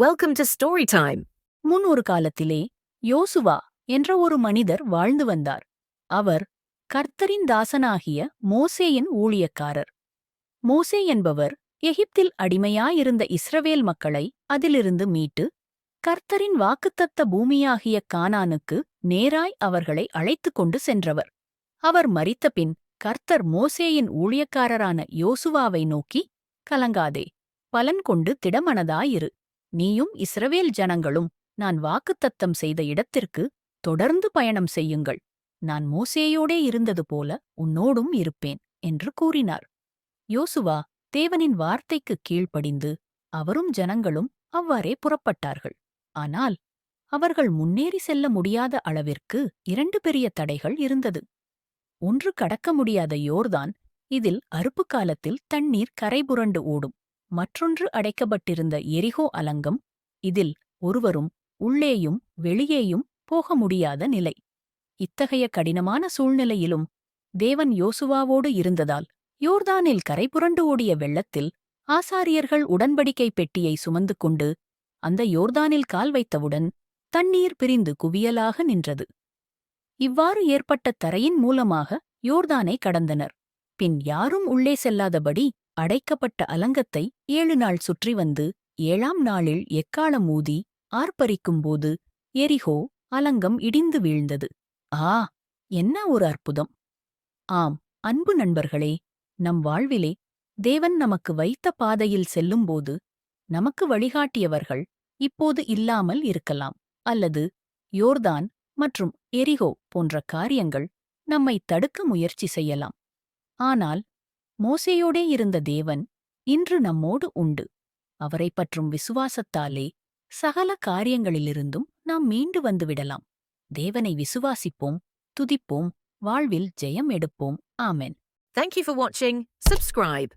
Welcome to time முன் ஒரு காலத்திலே யோசுவா என்ற ஒரு மனிதர் வாழ்ந்து வந்தார். அவர் கர்த்தரின் தாசனாகிய மோசேயின் ஊழியக்காரர். மோசே என்பவர் எகிப்தில் அடிமையாயிருந்த இஸ்ரவேல் மக்களை அதிலிருந்து மீட்டு கர்த்தரின் வாக்குத்தத்த பூமியாகிய கானானுக்கு நேராய் அவர்களை அழைத்துக் கொண்டு சென்றவர். அவர் மறித்தபின் கர்த்தர் மோசேயின் ஊழியக்காரரான யோசுவாவை நோக்கி கலங்காதே பலன் கொண்டு திடமனதாயிரு. நீயும் இஸ்ரவேல் ஜனங்களும் நான் வாக்குத்தத்தம் செய்த இடத்திற்கு தொடர்ந்து பயணம் செய்யுங்கள். நான் மோசேயோடே இருந்தது போல உன்னோடும் இருப்பேன் என்று கூறினார். யோசுவா தேவனின் வார்த்தைக்கு கீழ்ப்படிந்து அவரும் ஜனங்களும் அவ்வாறே புறப்பட்டார்கள். ஆனால் அவர்கள் முன்னேறி செல்ல முடியாத அளவிற்கு இரண்டு பெரிய தடைகள் இருந்தது. ஒன்று கடக்க முடியாத யோர்தான் இதில் அறுப்பு காலத்தில் தண்ணீர் கரைபுரண்டு ஓடும். மற்றொன்று அடைக்கப்பட்டிருந்த எரிகோ அலங்கம் இதில் ஒருவரும் உள்ளேயும் வெளியேயும் போக முடியாத நிலை. இத்தகைய கடினமான சூழ்நிலையிலும் தேவன் யோசுவாவோடு இருந்ததால் யோர்தானில் கரைபுரண்டு ஓடிய வெள்ளத்தில் ஆசாரியர்கள் உடன்படிக்கை பெட்டியை சுமந்து கொண்டு அந்த யோர்தானில் கால் வைத்தவுடன் தண்ணீர் பிரிந்து குவியலாக நின்றது. இவ்வாறு ஏற்பட்ட தரையின் மூலமாக யோர்தானை கடந்தனர். பின் யாரும் உள்ளே செல்லாதபடி அடைக்கப்பட்ட அலங்கத்தை ஏழு நாள் சுற்றி வந்து ஏழாம் நாளில் எக்காலம் ஊதி ஆர்ப்பரிக்கும்போது எரிஹோ அலங்கம் இடிந்து வீழ்ந்தது. ஆ என்ன ஒரு அற்புதம்! ஆம் அன்பு நண்பர்களே நம் வாழ்விலே தேவன் நமக்கு வைத்த பாதையில் செல்லும்போது நமக்கு வழிகாட்டியவர்கள் இப்போது இல்லாமல் இருக்கலாம். அல்லது யோர்தான் மற்றும் எரிகோ போன்ற காரியங்கள் நம்மை தடுக்க முயற்சி செய்யலாம். ஆனால் மோசேயோடே இருந்த தேவன் இன்று நம்மோடு உண்டு அவரைப் பற்றும் விசுவாசத்தாலே சகல காரியங்களிலிருந்தும் நாம் மீண்டு வந்துவிடலாம் தேவனை விசுவாசிப்போம் துதிப்போம் வாழ்வில் ஜெயம் எடுப்போம் ஆமென் Thank you for watching. Subscribe.